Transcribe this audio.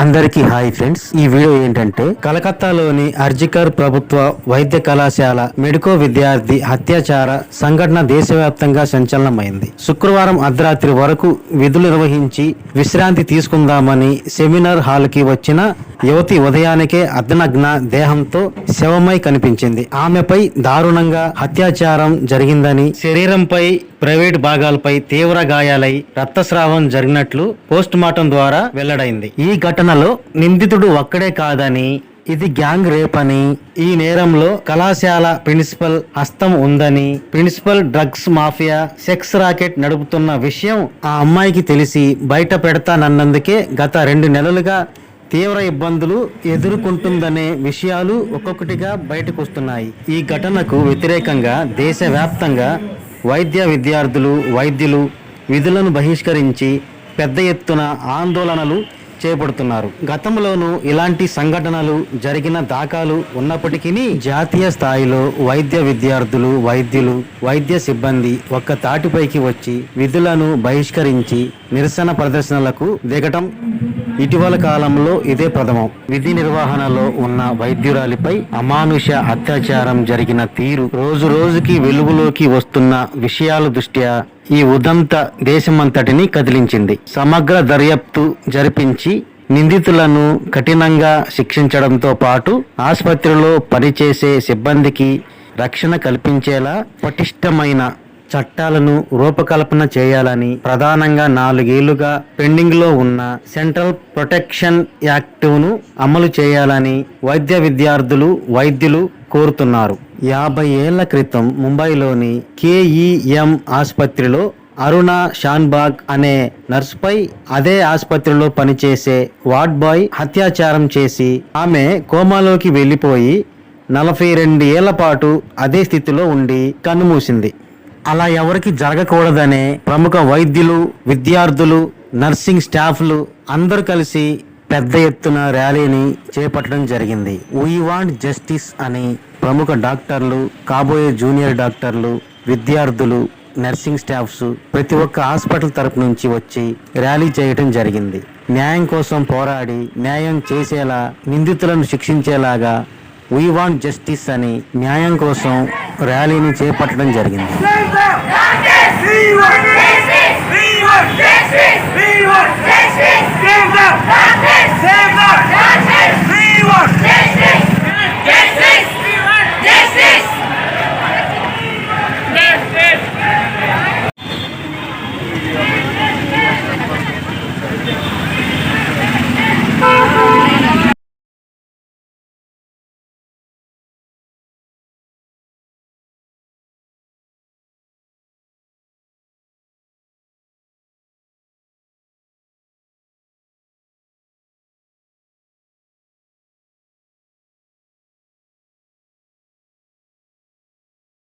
అందరికీ hi friends. ఈ video ఏంటంటే కలకత్తాలోని అర్జికర్ ప్రభుత్వ వైద్య కళాశాల మెడికో విద్యార్థి అత్యాచార సంఘటన దేశవ్యాప్తంగా సంచలనమైంది. శుక్రవారం అర్ధరాత్రి వరకు విధులు నిర్వహించి విశ్రాంతి తీసుకుందామని సెమినార్ హాల్కి వచ్చిన యువతి ఉదయానికే అర్ధనగ్న దేహంతో శవమై కనిపించింది. ఆమెపై దారుణంగా అత్యాచారం జరిగిందని శరీరంపై ప్రైవేట్ భాగాలపై తీవ్ర గాయాలై రక్తస్రావం జరిగినట్లు పోస్ట్ మార్టం ద్వారా వెల్లడైంది. ఈ ఘటనలో నిందితుడు ఒక్కడే కాదని ఇది గ్యాంగ్ రేప్ అని ఈ నేరంలో కళాశాల ప్రిన్సిపల్ హస్తం ఉందని principal drugs mafia sex racket నడుపుతున్న విషయం ఆ అమ్మాయికి తెలిసి బయట పెడతానన్నందుకే గత రెండు నెలలుగా తీవ్ర ఇబ్బందులు ఎదుర్కొంటుందనే విషయాలు ఒక్కొక్కటిగా బయటకు వస్తున్నాయి ఈ ఘటనకు వ్యతిరేకంగా దేశవ్యాప్తంగా వైద్య విద్యార్థులు వైద్యులు విధులను బహిష్కరించి పెద్ద ఎత్తున ఆందోళనలు చేపడుతున్నారు. గతంలోనూ ఇలాంటి సంఘటనలు జరిగిన దాఖలు ఉన్నప్పటికీ జాతీయ స్థాయిలో వైద్య విద్యార్థులు వైద్యులు వైద్య సిబ్బంది ఒక్క తాటిపైకి వచ్చి విధులను బహిష్కరించి నిరసన ప్రదర్శనలకు దిగటం ఇటీవల కాలంలో ఇదే ప్రథమం. విధి నిర్వహణలో ఉన్న వైద్యురాలిపై అమానుష అత్యాచారం జరిగిన తీరు రోజు రోజుకి వెలుగులోకి వస్తున్న విషయాల దృష్ట్యా ఈ ఉదంత దేశమంతటిని కదిలించింది. సమగ్ర దర్యాప్తు జరిపించి నిందితులను కఠినంగా శిక్షించడంతో పాటు ఆసుపత్రిలో పనిచేసే సిబ్బందికి రక్షణ కల్పించేలా పటిష్టమైన చట్టాలను రూపకల్పన చేయాలని ప్రధానంగా నాలుగేళ్ళుగా పెండింగ్లో ఉన్న సెంట్రల్ ప్రొటెక్షన్ యాక్టును అమలు చేయాలని వైద్య విద్యార్థులు వైద్యులు కోరుతున్నారు. యాభై ఏళ్ళ క్రితం ముంబైలోని కేఈఎం ఆసుపత్రిలో అరుణ షాన్బాగ్ అనే నర్సుపై అదే ఆసుపత్రిలో పనిచేసే వార్డ్ బాయ్ అత్యాచారం చేసి ఆమె కోమాలోకి వెళ్ళిపోయి నలభై రెండు ఏళ్ళ పాటు అదే స్థితిలో ఉండి కన్నుమూసింది. అలా ఎవరికి జరగకూడదనే ప్రముఖ వైద్యులు విద్యార్థులు నర్సింగ్ స్టాఫ్లు అందరూ కలిసి పెద్ద ఎత్తున ర్యాలీని చేపట్టడం జరిగింది. వీ వాంట్ జస్టిస్ అని ప్రముఖ డాక్టర్లు కాబోయే జూనియర్ డాక్టర్లు విద్యార్థులు నర్సింగ్ స్టాఫ్స్ ప్రతి ఒక్క హాస్పిటల్ తరపు నుంచి వచ్చి ర్యాలీ చేయటం జరిగింది. న్యాయం కోసం పోరాడి న్యాయం చేసేలా నిందితులను శిక్షించేలాగా వీ వాంట్ జస్టిస్ అని న్యాయం కోసం ర్యాలీని చేపట్టడం జరిగింది